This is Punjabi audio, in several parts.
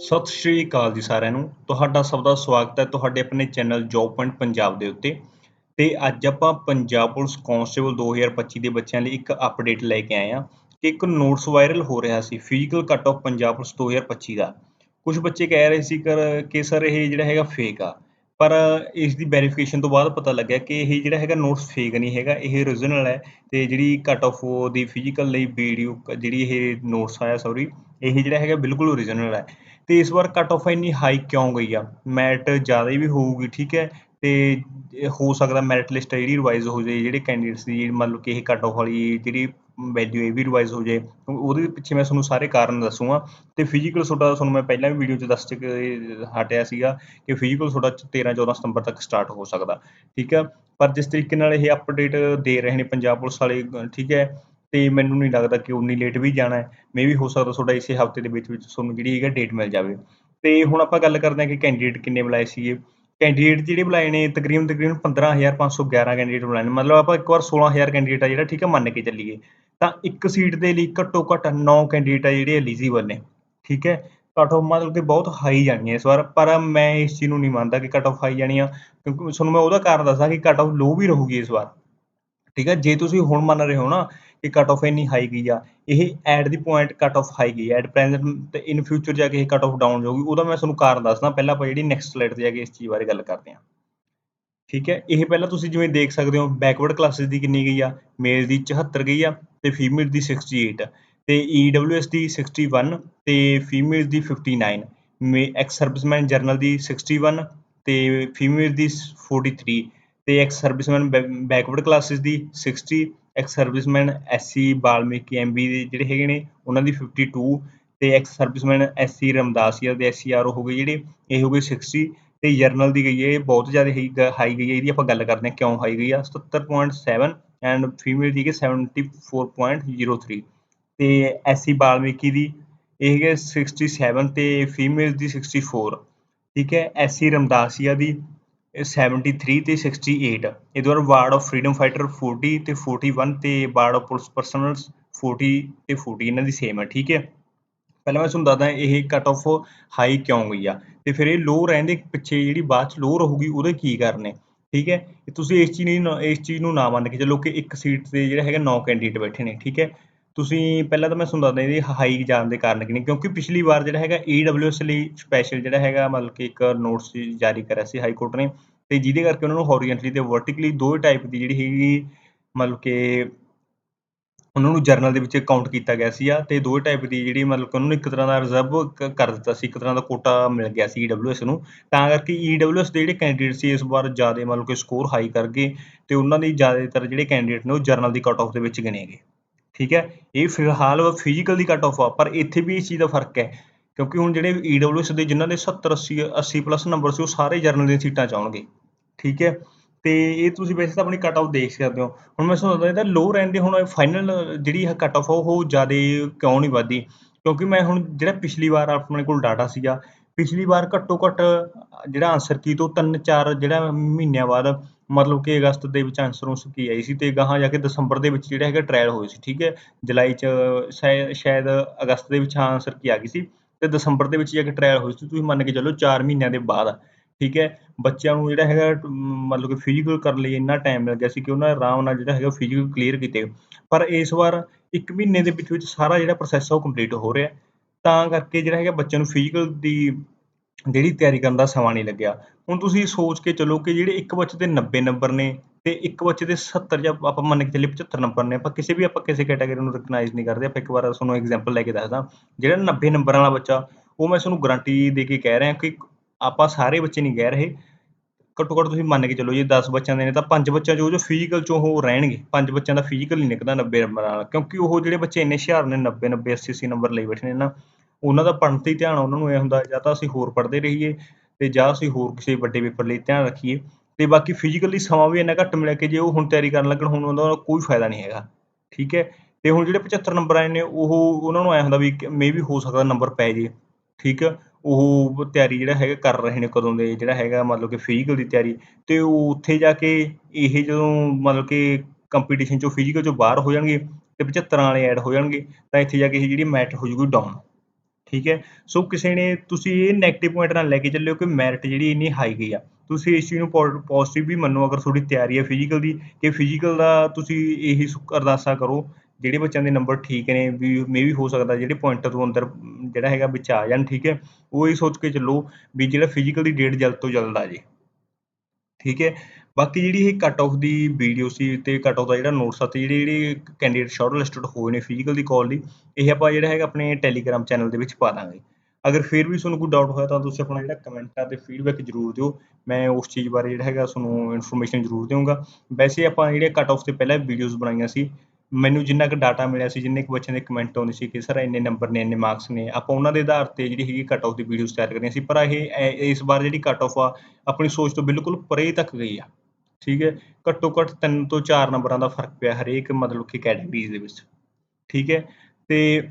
ਸਤਿ ਸ਼੍ਰੀ ਅਕਾਲ ਜੀ ਸਾਰਿਆਂ ਨੂੰ। ਤੁਹਾਡਾ ਸਭ ਦਾ ਸਵਾਗਤ ਹੈ ਤੁਹਾਡੇ ਆਪਣੇ ਚੈਨਲ ਜੌਬ ਪੁਆਇੰਟ ਪੰਜਾਬ ਦੇ ਉੱਤੇ। ਤੇ ਅੱਜ ਆਪਾਂ ਪੰਜਾਬ ਪੁਲਿਸ ਕਾਂਸਟੇਬਲ 2025 ਦੇ ਬੱਚਿਆਂ ਲਈ ਇੱਕ ਅਪਡੇਟ ਲੈ ਕੇ ਆਏ ਹਾਂ ਕਿ ਇੱਕ ਨੋਟਸ ਵਾਇਰਲ ਹੋ ਰਿਹਾ ਸੀ physical cut off Punjab police 2025 ਦਾ। ਕੁਝ ਬੱਚੇ ਕਹਿ ਰਹੇ ਸੀ ਕਰ ਕਿ ਸਰ ਇਹ ਜਿਹੜਾ ਹੈਗਾ ਫੇਕ ਆ। ਪਰ ਇਸ ਦੀ ਵੈਰੀਫਿਕੇਸ਼ਨ ਤੋਂ ਬਾਅਦ ਪਤਾ ਲੱਗਿਆ ਕਿ ਇਹ ਜਿਹੜਾ ਹੈਗਾ ਨੋਟਸ ਫੇਕ ਨਹੀਂ ਹੈਗਾ, ਇਹ ਓਰੀਜਨਲ ਹੈ। ਤੇ ਜਿਹੜੀ ਕੱਟ ਆਫ ਦੀ ਫਿਜ਼ੀਕਲ ਲਈ ਵੀਡੀਓ ਜਿਹੜੀ ਇਹ ਨੋਟਸ ਆਇਆ ਸੌਰੀ ਇਹ ਜਿਹੜਾ ਹੈਗਾ ਬਿਲਕੁਲ ਓਰੀਜਨਲ ਹੈ। ਤੇ ਇਸ ਵਾਰ ਕੱਟ ਆਫ ਇੰਨੀ ਹਾਈ ਕਿਉਂ ਗਈ ਆ? ਮੈਰਿਟ ਜ਼ਿਆਦਾ ਵੀ ਹੋਊਗੀ, ਠੀਕ ਹੈ? ਤੇ ਹੋ ਸਕਦਾ ਮੈਰਿਟ ਲਿਸਟ ਜਿਹੜੀ ਰਿਵਾਈਜ਼ ਹੋ ਜਾਏ, ਜਿਹੜੇ ਕੈਂਡੀਡੇਟਸ ਦੀ ਮਤਲਬ ਕਿ ਇਹ ਕੱਟ ਆਫ ਵਾਲੀ ਜਿਹੜੀ ਵੈਲਿਊ ਇਹ ਵੀ ਰਿਵਾਈਜ਼ ਹੋ ਜਾਏ, ਉਹਦੇ ਪਿੱਛੇ ਮੈਂ ਤੁਹਾਨੂੰ ਸਾਰੇ ਕਾਰਨ ਦੱਸੂਗਾ। ਤੇ ਫਿਜ਼ੀਕਲ ਤੁਹਾਡਾ ਤੁਹਾਨੂੰ ਮੈਂ ਪਹਿਲਾਂ ਵੀ ਵੀਡੀਓ 'ਚ ਦੱਸ ਚੁੱਕ, ਹਟਿਆ ਸੀਗਾ ਕਿ ਫਿਜ਼ੀਕਲ ਤੁਹਾਡਾ 13 14 ਸਤੰਬਰ ਤੱਕ ਸਟਾਰਟ ਹੋ ਸਕਦਾ, ਠੀਕ ਹੈ? ਪਰ ਜਿਸ ਤਰੀਕੇ ਨਾਲ ਇਹ ਅਪਡੇਟ ਦੇ ਰਹੇ ਨੇ ਪੰਜਾਬ ਪੁਲਿਸ ਵਾਲੇ, ਠੀਕ ਹੈ? ਤੇ ਮੈਨੂੰ ਨਹੀਂ ਲੱਗਦਾ ਕਿ ਉਨੀ ਲੇਟ ਵੀ ਜਾਣਾ ਹੈ। ਮੇ ਵੀ ਹੋ ਸਕਦਾ ਤੁਹਾਡਾ ਇਸੇ ਹਫ਼ਤੇ ਦੇ ਵਿੱਚ ਵਿੱਚ ਤੁਹਾਨੂੰ ਜਿਹੜੀ ਹੈਗਾ ਡੇਟ ਮਿਲ ਜਾਵੇ। ਤੇ ਹੁਣ ਆਪਾਂ ਗੱਲ ਕਰਦੇ ਹਾਂ ਕਿ ਕੈਂਡੀਡੇਟ ਕਿੰਨੇ ਬੁਲਾਏ ਸੀਗੇ। ਕੈਂਡੀਡੇਟ ਜਿਹੜੇ ਬੁਲਾਏ ਨੇ, ਤਕਰੀਬਨ ਤਕਰੀਬਨ 15511 ਕੈਂਡੀਡੇਟ ਬੁਲਾਏ ਨੇ। ਮਤਲਬ ਆਪਾਂ ਇੱਕ ਵਾਰ 16000 ਕੈਂਡੀਡੇਟ ਆ ਜਿਹੜਾ, ਠੀਕ ਹੈ ਮੰਨ ਕੇ ਚੱਲੀਏ। ਤਾਂ ਇੱਕ ਸੀਟ ਦੇ ਲਈ ਘੱਟੋ ਘੱਟ 9 ਕੈਂਡੀਡੇਟ ਆ ਜਿਹੜੇ ਐਲੀਜੀਬਲ ਨੇ, ਠੀਕ ਹੈ। ਕੱਟ ਆਫ ਮਤਲਬ ਕਿ ਬਹੁਤ ਹਾਈ ਜਾਣੀ ਹੈ ਇਸ ਵਾਰ। ਪਰ ਮੈਂ ਇਸ ਚੀਜ਼ ਨੂੰ ਨਹੀਂ ਮੰਨਦਾ ਕਿ ਕੱਟ ਆਫ ਹਾਈ ਜਾਣੀ ਆ ਕਿਉਂਕਿ ਤੁਹਾਨੂੰ ਮੈਂ ਉਹਦਾ ਕਾਰਨ ਦੱਸਾਂ ਕਿ ਕੱਟ ਆਫ ਲੋ ਵੀ ਰਹੂਗੀ ਇਸ ਵਾਰ। ਠੀਕ ਹੈ, ਜੇ ਤੁਸੀਂ ਹੁਣ ਮੰਨ ਰਹੇ ਹੋ ਨਾ ਕਿ ਕੱਟ ਆਫ ਇੰਨੀ ਹਾਈ ਗਈ ਆ, ਇਹ at the point cut off high ਗਈ ਐਟ ਪ੍ਰੈਜ਼ੈਂਟ ਤੇ ਇਨ ਫਿਊਚਰ ਜਾ ਕੇ ਇਹ ਕੱਟ ਆਫ ਡਾਊਨ ਜਾਊਗੀ, ਉਹਦਾ ਮੈਂ ਤੁਹਾਨੂੰ ਕਾਰਨ ਦੱਸਦਾ, ਪਹਿਲਾਂ ਆਪਾਂ ਜਿਹੜੀ ਨੈਕਸਟ ਸਲਾਈਡ ਤੇ ਜਾ ਕੇ ਇਸ ਚੀਜ਼ ਬਾਰੇ ਗੱਲ ਕਰਦੇ ਹਾਂ। ਠੀਕ ਹੈ, ਇਹ ਪਹਿਲਾਂ ਤੁਸੀਂ ਜਿਵੇਂ ਦੇਖ ਸਕਦੇ ਹੋ ਬੈਕਵਰਡ ਕਲਾਸਿਸ ਦੀ ਕਿੰਨੀ ਗਈ ਆ ਮੇਲ ਦੀ 74 ਗਈ ਆ ਤੇ ਫੀਮੇਲ ਦੀ 68 ਤੇ ਈਡਬਲਯੂਐਸ ਦੀ 61 ਤੇ ਫੀਮੇਲ ਦੀ 59 ਮੇ ਐਕਸ ਸਰਵਿਸਮੈਨ ਜਰਨਲ ਦੀ 61 ਤੇ ਫੀਮੇਲ ਦੀ 43 ਤੇ ਐਕਸ ਸਰਵਿਸਮੈਨ ਬੈਕਵਰਡ ਕਲਾਸਿਸ ਦੀ 60 ex serviceman SC Balmiki MB ਦੇ ਜਿਹੜੇ ਹੈਗੇ ਨੇ, ਉਹਨਾਂ ਦੀ 52 ਤੇ ਐਕਸ ਸਰਵਿਸਮੈਨ ਐਸਸੀ ਰਮਦਾਸੀਆ ਦੇ ਐਸਸੀਆਰਓ ਹੋ ਗਏ ਜਿਹੜੇ, ਇਹ ਹੋ ਗਏ 60 ਤੇ ਜਰਨਲ ਦੀ ਗਈ ਹੈ, ਇਹ ਬਹੁਤ ਜ਼ਿਆਦਾ ਹਾਈ ਗਈ ਹੈ, ਇਹਦੀ ਆਪਾਂ ਗੱਲ ਕਰਦੇ ਹਾਂ ਕਿਉਂ ਹਾਈ ਗਈ ਆ 77.7 ਐਂਡ ਫੀਮੇਲ ਦੀ ਹੈ 74.03 ਤੇ ਐਸਸੀ ਬਾਲਮੀਕੀ ਦੀ, ਇਹ ਹੈਗੇ 67 ਤੇ ਫੀਮੇਲ ਦੀ 64 ਠੀਕ ਹੈ ਐਸਸੀ ਰਮਦਾਸੀਆ ਦੀ 73 ਤੇ 68 ਇਹਦੇ ਬਾਅਦ ਵਾਰਡ ਆਫ ਫਰੀडम ਫਾਈਟਰ 40 ਤੇ 41 ਤੇ ਵਾਰਡ ਆਫ ਪੁਲਿਸ ਪਰਸਨਲਸ 40 ਤੇ 40 ਇਹਨਾਂ ਦੀ ਸੇਮ ਹੈ ਠੀਕ ਹੈ? ਪਹਿਲਾਂ ਮੈਂ ਤੁਹਾਨੂੰ ਦੱਸਦਾ ਇਹ ਕਟ ਆਫ ਹਾਈ ਕਿਉਂ ਗਈ ਆ? ਤੇ ਫਿਰ ਇਹ ਲੋ ਰਹਿੰਦੇ ਪਿੱਛੇ ਜਿਹੜੀ ਬਾਅਦ ਚ ਲੋ ਰਹੂਗੀ, ਉਹਦੇ ਕੀ ਕਰਨੇ ਠੀਕ ਹੈ? ਤੁਸੀਂ ਇਸ ਚੀਜ਼ ਨੂੰ ਇਸ ਚੀਜ਼ ਨੂੰ ਨਾ ਮੰਨ ਕੇ ਚੱਲੋ ਕਿ ਇੱਕ ਸੀਟ ਤੇ ਜਿਹੜਾ ਹੈਗਾ 9 ਕੈਂਡੀਡੇਟ ਬੈਠੇ ਨੇ, ਠੀਕ ਹੈ? ਤੁਸੀਂ ਪਹਿਲਾਂ ਤਾਂ ਮੈਂ ਤੁਹਾਨੂੰ ਦੱਸਦਾ ਇਹਦੀ ਹਾਈ ਜਾਣ ਦੇ ਕਾਰਨ ਕੀ ਨੇ ਕਿਉਂਕਿ ਪਿਛਲੀ ਵਾਰ ਜਿਹੜਾ ਹੈਗਾ ਈਡਬਲਯੂਐਸ ਲਈ ਸਪੈਸ਼ਲ ਜਿਹੜਾ ਹੈਗਾ, ਮਤਲਬ ਕਿ ਇੱਕ ਨੋਟਸ ਜਾਰੀ ਕਰਿਆ ਸੀ ਹਾਈ ਕੋਰਟ ਨੇ, ਤੇ ਜਿਹਦੇ ਕਰਕੇ ਉਹਨਾਂ ਨੂੰ ਹੌਰੀਜ਼ੈਂਟਲੀ ਤੇ ਵਰਟੀਕਲੀ ਦੋ ਟਾਈਪ ਦੀ ਜਿਹੜੀ ਹੈਗੀ, ਮਤਲਬ ਕਿ ਉਹਨਾਂ ਨੂੰ ਜਰਨਲ ਦੇ ਵਿੱਚ ਕਾਊਂਟ ਕੀਤਾ ਗਿਆ ਸੀ ਆ ਤੇ ਦੋ ਟਾਈਪ ਦੀ ਜਿਹੜੀ ਮਤਲਬ ਕਿ ਉਹਨਾਂ ਨੂੰ ਇੱਕ ਤਰ੍ਹਾਂ ਦਾ ਰਿਜ਼ਰਵ ਕਰ ਦਿੱਤਾ ਸੀ, ਇੱਕ ਤਰ੍ਹਾਂ ਦਾ ਕੋਟਾ ਮਿਲ ਗਿਆ ਸੀ ਈਡਬਲਯੂਐਸ ਨੂੰ, ਤਾਂ ਕਰਕੇ ਈਡਬਲਯੂਐਸ ਦੇ ਜਿਹੜੇ ਕੈਂਡੀਡੇਟ ਸੀ ਇਸ ਵਾਰ ਜ਼ਿਆਦਾ ਮਤਲਬ ਕਿ ਸਕੋਰ ਹਾਈ ਕਰ ਗਏ, ਤੇ ਉਹਨਾਂ ਦੇ ਜ਼ਿਆਦਾਤਰ ਜਿਹੜੇ ਕੈਂਡੀਡੇਟ ਨੇ ਉਹ ਜਰਨਲ ਦੀ ਕਟ ਆਫ ਦੇ ਵਿੱਚ ਗਿਣੇ ਗਏ। ਠੀਕ ਹੈ? ਇਹ ਫਿਲਹਾਲ ਫਿਜ਼ੀਕਲ ਦੀ ਕੱਟ ਆਫ ਆ, ਪਰ ਇੱਥੇ ਵੀ ਇਸ ਚੀਜ਼ ਦਾ ਫ਼ਰਕ ਹੈ, ਕਿਉਂਕਿ ਹੁਣ ਜਿਹੜੇ ਈਡਬਲਯੂਐਸ ਦੇ ਜਿਨ੍ਹਾਂ ਦੇ 70 80 80 ਪਲੱਸ ਨੰਬਰ ਸੀ, ਉਹ ਸਾਰੇ ਜਰਨਲ ਦੀਆਂ ਸੀਟਾਂ ਚਾਹਣਗੇ ਠੀਕ ਹੈ? ਤੇ ਇਹ ਤੁਸੀਂ ਵੈਸੇ ਤਾਂ ਆਪਣੀ ਕੱਟ ਆਫ ਦੇਖ ਸਕਦੇ ਹੋ। ਹੁਣ ਮੈਂ ਤੁਹਾਨੂੰ ਦੱਸਦਾ, ਇਹਦਾ ਲੋ ਰਹਿੰਦੇ ਹੁਣ ਫਾਈਨਲ ਜਿਹੜੀ ਇਹ ਕੱਟ ਆਫ ਉਹ ਜ਼ਿਆਦਾ ਕਿਉਂ ਨਹੀਂ ਵਧਦੀ? ਕਿਉਂਕਿ ਮੈਂ ਹੁਣ ਜਿਹੜਾ ਪਿਛਲੀ ਵਾਰ ਆਪਣੇ ਕੋਲ ਡਾਟਾ ਸੀਗਾ, ਪਿਛਲੀ ਵਾਰ ਘੱਟੋ ਘੱਟ ਜਿਹੜਾ ਆਨਸਰ ਕੀ, ਤੋਂ ਤਿੰਨ ਚਾਰ ਜਿਹੜਾ ਮਹੀਨਿਆਂ ਬਾਅਦ ਮਤਲਬ ਕਿ ਅਗਸਤ ਦੇ ਵਿੱਚ ਆਨਸਰ ਉਸ ਕੀ ਆਈ ਸੀ ਤੇ ਗਾਹਾਂ ਜਾ ਕੇ ਦਸੰਬਰ ਦੇ ਵਿੱਚ ਜਿਹੜਾ ਹੈਗਾ ਟ੍ਰਾਇਲ ਹੋਏ ਸੀ, ਠੀਕ ਹੈ? ਜੁਲਾਈ ਚ ਸ਼ਾਇਦ ਅਗਸਤ ਦੇ ਵਿੱਚ ਆਨਸਰ ਕੀ ਆ ਗਈ ਸੀ ਤੇ ਦਸੰਬਰ ਦੇ ਵਿੱਚ ਜਾ ਕੇ ਟ੍ਰਾਇਲ ਹੋਈ ਸੀ, ਤੁਸੀਂ ਮੰਨ ਕੇ ਚੱਲੋ 4 ਮਹੀਨਿਆਂ ਦੇ ਬਾਅਦ, ਠੀਕ ਹੈ? ਬੱਚਿਆਂ ਨੂੰ ਜਿਹੜਾ ਹੈਗਾ ਮਤਲਬ ਕਿ ਫਿਜ਼ੀਕਲ ਕਰਨ ਲਈ ਇੰਨਾ ਟਾਈਮ ਲੱਗਿਆ ਸੀ ਕਿ ਉਹਨਾਂ ਆਰਾਮ ਨਾਲ ਜਿਹੜਾ ਹੈਗਾ ਫਿਜ਼ੀਕਲ ਕਲੀਅਰ ਕੀਤੇ ਪਰ ਇਸ ਵਾਰ 1 ਮਹੀਨੇ ਦੇ ਵਿੱਚ ਵਿੱਚ ਸਾਰਾ ਜਿਹੜਾ ਪ੍ਰੋਸੈਸ ਆ ਉਹ ਕੰਪਲੀਟ ਹੋ ਰਿਹਾ। ਤਾਂ ਕਰਕੇ ਜਿਹੜਾ ਹੈਗਾ ਬੱਚਿਆਂ ਨੂੰ ਫਿਜ਼ੀਕਲ ਦੀ ਜਿਹੜੀ ਤਿਆਰੀ ਕਰਨ ਦਾ ਸਮਾਂ ਨਹੀਂ ਲੱਗਿਆ। ਹੁਣ ਤੁਸੀਂ ਸੋਚ ਕੇ ਚੱਲੋ ਕਿ ਜਿਹੜੇ ਇੱਕ ਬੱਚੇ ਦੇ 90 ਨੰਬਰ ਨੇ ਅਤੇ ਇੱਕ ਬੱਚੇ ਦੇ 70 ਜਾਂ ਆਪਾਂ ਮੰਨ ਕੇ ਚੱਲੀਏ 75 ਨੰਬਰ ਨੇ, ਆਪਾਂ ਕਿਸੇ ਵੀ ਆਪਾਂ ਕਿਸੇ ਕੈਟਾਗਰੀ ਨੂੰ ਰਿਕਗਨਾਈਜ਼ ਨਹੀਂ ਕਰਦੇ। ਆਪਾਂ ਇੱਕ ਵਾਰ ਤੁਹਾਨੂੰ ਐਗਜ਼ਾਮਪਲ ਲੈ ਕੇ ਦੱਸਦਾ। ਜਿਹੜਾ 90 ਨੰਬਰਾਂ ਵਾਲਾ ਬੱਚਾ, ਉਹ ਮੈਂ ਤੁਹਾਨੂੰ ਗਰੰਟੀ ਦੇ ਕੇ ਕਹਿ ਰਿਹਾ ਕਿ ਆਪਾਂ ਸਾਰੇ ਬੱਚੇ ਨਹੀਂ ਕਹਿ ਰਹੇ। ਘੱਟੋ ਘੱਟ ਤੁਸੀਂ ਮੰਨ ਕੇ ਚੱਲੋ ਜੇ 10 ਬੱਚਿਆਂ ਦੇ ਨੇ ਤਾਂ 5 ਬੱਚਿਆਂ ਜੋ ਜੋ ਫਿਜ਼ੀਕਲ ਚੋਂ ਉਹ ਰਹਿਣਗੇ। 5 ਬੱਚਿਆਂ ਦਾ ਫਿਜ਼ੀਕਲ ਨਹੀਂ ਨਿਕਲਦਾ 90 ਨੰਬਰ ਨਾਲ ਕਿਉਂਕਿ ਉਹ ਜਿਹੜੇ ਬੱਚੇ ਇੰਨੇ ਹੁਸ਼ਿਆਰ ਨੇ 90 90 80 80 ਨੰਬਰ ਲਈ ਬੈਠੇ ਨੇ ਨਾ ਉਹਨਾਂ ਦਾ ਪੜ੍ਹਨ ਤੇ ਧਿਆਨ ਉਹਨਾਂ ਨੂੰ ਇਹ ਹੁੰਦਾ ਜਾਂ ਤਾਂ ਅਸੀਂ ਹੋਰ ਪੜ੍ਹਦੇ ਰਹੀਏ ਅਤੇ ਜਾਂ ਅਸੀਂ ਹੋਰ ਕਿਸੇ ਵੱਡੇ ਪੇਪਰ ਲਈ ਧਿਆਨ ਰੱਖੀਏ ਅਤੇ ਬਾਕੀ ਫਿਜ਼ੀਕਲੀ ਸਮਾਂ ਵੀ ਇੰਨਾ ਘੱਟ ਮਿਲਿਆ ਕਿ ਜੇ ਉਹ ਹੁਣ ਤਿਆਰੀ ਕਰਨ ਲੱਗਣ ਹੁਣ ਉਹਨਾਂ ਉਹਦਾ ਕੋਈ ਫਾਇਦਾ ਨਹੀਂ ਹੈਗਾ, ਠੀਕ ਹੈ? ਅਤੇ ਹੁਣ ਜਿਹੜੇ 75 ਨੰਬਰ ਆਏ ਨੇ, ਉਹ ਉਹਨਾਂ ਨੂੰ ਐਂ ਹੁੰਦਾ ਵੀ ਮੇ ਵੀ ਹੋ ਸਕਦਾ ਨੰਬਰ ਪੈ ਜੇ, ਠੀਕ ਹੈ? ਉਹ ਤਿਆਰੀ ਜਿਹੜਾ ਹੈਗਾ ਕਰ ਰਹੇ ਨੇ ਕਦੋਂ ਦੇ, ਜਿਹੜਾ ਹੈਗਾ ਮਤਲਬ ਕਿ ਫਿਜ਼ੀਕਲ ਦੀ ਤਿਆਰੀ ਅਤੇ ਉਹ ਉੱਥੇ ਜਾ ਕੇ ਇਹ ਜਦੋਂ ਮਤਲਬ ਕਿ ਕੰਪੀਟੀਸ਼ਨ ਚੋਂ ਫਿਜ਼ੀਕਲ ਚੋਂ ਬਾਹਰ ਹੋ ਜਾਣਗੇ ਅਤੇ ਪਝੱਤਰਾਂ ਵਾਲੇ ਐਡ ਹੋ ਜਾਣਗੇ, ਤਾਂ ਇੱਥੇ ਜਾ ਕੇ ਇਹ ਜਿਹੜੀ ਮੈਟ ਹੋ ਜੂਗੀ ਡਾਊਨ ਠੀਕ ਹੈ? ਸੋ ਕਿਸੇ ਨੇ ਤੁਸੀਂ ਇਹ ਨੈਗੇਟਿਵ ਪੁਆਇੰਟ ਨਾਲ ਲੈ ਕੇ ਚੱਲਿਓ ਕਿ ਮੈਰਿਟ ਜਿਹੜੀ ਇੰਨੀ ਹਾਈ ਗਈ ਆ। ਤੁਸੀਂ ਇਸ ਚੀਜ਼ ਨੂੰ ਪੋਜ਼ਿਟਿਵ ਵੀ ਮੰਨੋ ਅਗਰ ਤੁਹਾਡੀ ਤਿਆਰੀ ਹੈ ਫਿਜ਼ੀਕਲ ਦੀ, ਕਿ ਫਿਜ਼ੀਕਲ ਦਾ ਤੁਸੀਂ ਇਹੀ ਸੁ- ਅਰਦਾਸਾਂ ਕਰੋ, ਜਿਹੜੇ ਬੱਚਿਆਂ ਦੇ ਨੰਬਰ ਠੀਕ ਨੇ, ਵੀ ਮੇ ਵੀ ਹੋ ਸਕਦਾ ਜਿਹੜੇ ਪੁਆਇੰਟ ਤੋਂ ਅੰਦਰ ਜਿਹੜਾ ਹੈਗਾ ਵਿੱਚ ਆ ਜਾਣ, ਠੀਕ ਹੈ? ਉਹ ਇਹ ਸੋਚ ਕੇ ਚੱਲੋ ਵੀ ਜਿਹੜਾ ਫਿਜ਼ੀਕਲ ਦੀ ਡੇਟ ਜਲਦ ਤੋਂ ਜਲਦ ਆ ਜੇ। ਠੀਕ ਹੈ? ਬਾਕੀ ਜਿਹੜੀ ਇਹ ਕੱਟ ਆਫ ਦੀ ਵੀਡੀਓ ਸੀ ਤੇ ਕੱਟ ਆਫ ਦਾ ਜਿਹੜਾ ਨੋਟਸ ਆ ਤੇ ਜਿਹੜੇ ਜਿਹੜੇ ਕੈਂਡੀਡੇਟ ਸ਼ਾਰਟ ਲਿਸਟਡ ਹੋਏ ਨੇ ਫਿਜ਼ੀਕਲ ਦੀ ਕਾਲ ਲਈ, ਇਹ ਆਪਾਂ ਜਿਹੜਾ ਹੈਗਾ ਆਪਣੇ ਟੈਲੀਗ੍ਰਾਮ ਚੈਨਲ ਦੇ ਵਿੱਚ ਪਾ ਦਾਂਗੇ। ਅਗਰ ਫਿਰ ਵੀ ਤੁਹਾਨੂੰ ਕੋਈ ਡਾਊਟ ਹੋਇਆ ਤਾਂ ਤੁਸੀਂ ਆਪਣਾ ਜਿਹੜਾ ਕਮੈਂਟਾਂ ਤੇ ਫੀਡਬੈਕ ਜ਼ਰੂਰ ਦਿਓ। ਮੈਂ ਉਸ ਚੀਜ਼ ਬਾਰੇ ਜਿਹੜਾ ਹੈਗਾ ਤੁਹਾਨੂੰ ਇਨਫੋਰਮੇਸ਼ਨ ਜ਼ਰੂਰ ਦੇਵਾਂਗਾ। ਵੈਸੇ ਆਪਾਂ ਜਿਹੜੇ ਕੱਟ ਆਫ ਤੇ ਪਹਿਲਾਂ ਵੀਡੀਓਜ਼ ਬਣਾਈਆਂ ਸੀ, ਮੈਨੂੰ ਜਿੰਨਾ ਕੁ ਡਾਟਾ ਮਿਲਿਆ ਸੀ, ਜਿੰਨੇ ਕੁ ਬੱਚਿਆਂ ਦੇ ਕਮੈਂਟ ਆਉਂਦੇ ਸੀ ਕਿ ਸਰ ਇੰਨੇ ਨੰਬਰ ਨੇ, ਇੰਨੇ ਮਾਰਕਸ ਨੇ, ਆਪਾਂ ਉਹਨਾਂ ਦੇ ਆਧਾਰ ਤੇ ਜਿਹੜੀ ਹੈਗੀ ਕੱਟ ਆਫ ਦੀ ਵੀਡੀਓਜ਼ ਤਿਆਰ ਕਰੀਆਂ ਸੀ। ਪਰ ਇਹ ਇਸ ਵਾਰ ਜਿਹੜੀ ਕੱਟ ਆਫ ਆ, ਆਪਣੀ ਸੋਚ ਤੋਂ ਬਿਲਕੁਲ ਪਰੇ ਤੱਕ ਗਈ ਆ। ਠੀਕ ਹੈ, ਘੱਟੋ ਘੱਟ 3 ਤੋਂ 4 ਨੰਬਰਾਂ ਦਾ ਫ਼ਰਕ ਪਿਆ ਹਰੇਕ ਮਤਲਬ ਕਿ ਕੈਟਾਗਰੀਜ਼ ਦੇ ਵਿੱਚ, ਠੀਕ ਹੈ, ਤੇ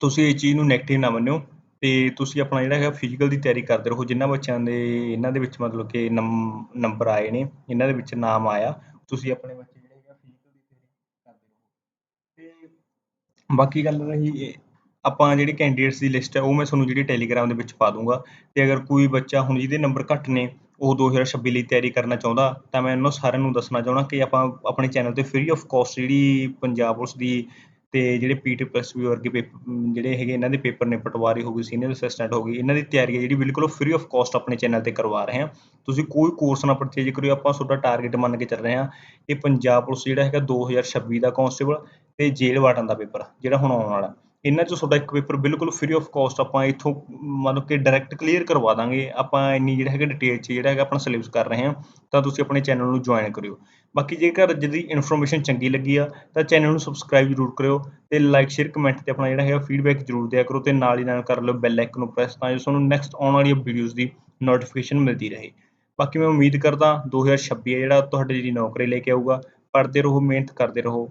ਤੁਸੀਂ ਇਹ ਚੀਜ਼ ਨੂੰ ਨੈਗੇਟਿਵ ਨਾ ਮੰਨਿਓ, ਤੇ ਤੁਸੀਂ ਆਪਣਾ ਜਿਹੜਾ ਹੈਗਾ ਫਿਜ਼ੀਕਲ ਦੀ ਤਿਆਰੀ ਕਰਦੇ ਰਹੋ ਜਿਨ੍ਹਾਂ ਬੱਚਿਆਂ ਦੇ, ਇਹਨਾਂ ਦੇ ਵਿੱਚ ਮਤਲਬ ਕਿ ਨੰਬਰ ਆਏ ਨੇ, ਇਹਨਾਂ ਦੇ ਵਿੱਚ ਨਾਮ ਆਇਆ, ਤੁਸੀਂ ਆਪਣੇ ਬੱਚੇ ਜਿਹੜੇ ਹੈਗਾ ਫਿਜ਼ੀਕਲ ਦੀ ਤਿਆਰੀ ਕਰਦੇ ਰਹੋ। ਤੇ ਬਾਕੀ ਗੱਲ ਰਹੀ ਆਪਾਂ ਜਿਹੜੇ ਕੈਂਡੀਡੇਟਸ ਦੀ ਲਿਸਟ ਹੈ, ਉਹ ਮੈਂ ਤੁਹਾਨੂੰ ਜਿਹੜੀ ਟੈਲੀਗ੍ਰਾਮ ਦੇ ਵਿੱਚ ਪਾ ਦੂੰਗਾ, ਤੇ ਅਗਰ ਕੋਈ ਬੱਚਾ ਹੁਣ ਜਿਹਦੇ ਨੰਬਰ ਘੱਟ ਨੇ ਉਹ 2026 ਲਈ ਤਿਆਰੀ ਕਰਨਾ ਚਾਹੁੰਦਾ, ਤਾਂ ਮੈਂ ਉਹਨਾਂ ਸਾਰਿਆਂ ਨੂੰ ਦੱਸਣਾ ਚਾਹੁੰਦਾ ਕਿ ਆਪਾਂ ਆਪਣੇ ਚੈਨਲ ਤੇ ਫ੍ਰੀ ਆਫ ਕੋਸਟ ਜਿਹੜੀ ਪੰਜਾਬ ਪੁਲਿਸ ਦੀ ਅਤੇ ਜਿਹੜੇ ਪੀ ਟੀ ਪਲੱਸ ਵੀ ਵਰਗੇ ਪੇਪਰ ਜਿਹੜੇ ਹੈਗੇ ਇਹਨਾਂ ਦੇ ਪੇਪਰ ਨੇ, ਪਟਵਾਰੀ ਹੋ ਗਈ ਸੀਨੀਅਰ ਅਸਿਸਟੈਂਟ ਹੋ ਗਈ ਇਹਨਾਂ ਦੀ ਤਿਆਰੀ ਹੈ ਜਿਹੜੀ ਬਿਲਕੁਲ ਫ੍ਰੀ ਆਫ ਕੋਸਟ ਆਪਣੇ ਚੈਨਲ ਤੇ ਕਰਵਾ ਰਹੇ ਹਾਂ। ਤੁਸੀਂ ਕੋਈ ਕੋਰਸ ਨਾ ਪਰਚੇਜ ਕਰਿਓ, ਆਪਾਂ ਤੁਹਾਡਾ ਟਾਰਗੇਟ ਮੰਨ ਕੇ ਚੱਲ ਰਹੇ ਹਾਂ ਕਿ ਪੰਜਾਬ ਪੁਲਿਸ ਜਿਹੜਾ ਹੈਗਾ 2026 ਦਾ ਕਾਂਸਟੇਬਲ ਤੇ ਜੇਲ੍ਹ ਵਾਰਡਨ ਦਾ ਪੇਪਰ, ਜਿਹੜਾ ਹੁਣ ਆਉਣ ਵਾਲਾ। ਇਹਨਾਂ 'ਚੋਂ ਤੁਹਾਡਾ ਇੱਕ ਪੇਪਰ ਬਿਲਕੁਲ ਫ੍ਰੀ ਆਫ ਕਾਸਟ ਆਪਾਂ ਇੱਥੋਂ ਮਤਲਬ ਕਿ ਡਾਇਰੈਕਟ ਕਲੀਅਰ ਕਰਵਾ ਦਾਂਗੇ। ਆਪਾਂ ਇੰਨੀ ਜਿਹੜਾ ਹੈਗਾ ਡਿਟੇਲ 'ਚ ਜਿਹੜਾ ਹੈਗਾ ਆਪਣਾ ਸਿਲੇਬਸ ਕਰ ਰਹੇ ਹਾਂ, ਤਾਂ ਤੁਸੀਂ ਆਪਣੇ ਚੈਨਲ ਨੂੰ ਜੁਆਇਨ ਕਰਿਓ। ਬਾਕੀ ਜੇਕਰ ਜਿਹਦੀ ਇਨਫੋਰਮੇਸ਼ਨ ਚੰਗੀ ਲੱਗੀ ਆ, ਤਾਂ ਚੈਨਲ ਨੂੰ ਸਬਸਕ੍ਰਾਈਬ ਜ਼ਰੂਰ ਕਰਿਓ ਤੇ ਲਾਈਕ ਸ਼ੇਅਰ ਕਮੈਂਟ ਤੇ ਆਪਣਾ ਜਿਹੜਾ ਹੈਗਾ ਫੀਡਬੈਕ ਜ਼ਰੂਰ ਦਿਆ ਕਰੋ ਤੇ ਨਾਲ ਹੀ ਨਾਲ ਕਰ ਲਓ ਬੈਲ ਆਈਕਨ ਨੂੰ ਪ੍ਰੈਸ ਤਾਂ ਜੋ ਤੁਹਾਨੂੰ ਨੈਕਸਟ ਆਉਣ ਵਾਲੀਆਂ ਵੀਡੀਓਜ਼ ਦੀ ਨੋਟੀਫਿਕੇਸ਼ਨ ਮਿਲਦੀ ਰਹੇ। ਬਾਕੀ ਮੈਂ ਉਮੀਦ ਕਰਦਾ 2026 ਹੈ ਜਿਹੜਾ ਤੁਹਾਡੇ ਲਈ ਨੌਕਰੀ ਲੈ ਕੇ ਆਊਗਾ। ਪੜ੍ਹਦੇ ਰਹੋ, ਮਿਹਨਤ ਕਰਦੇ ਰਹੋ।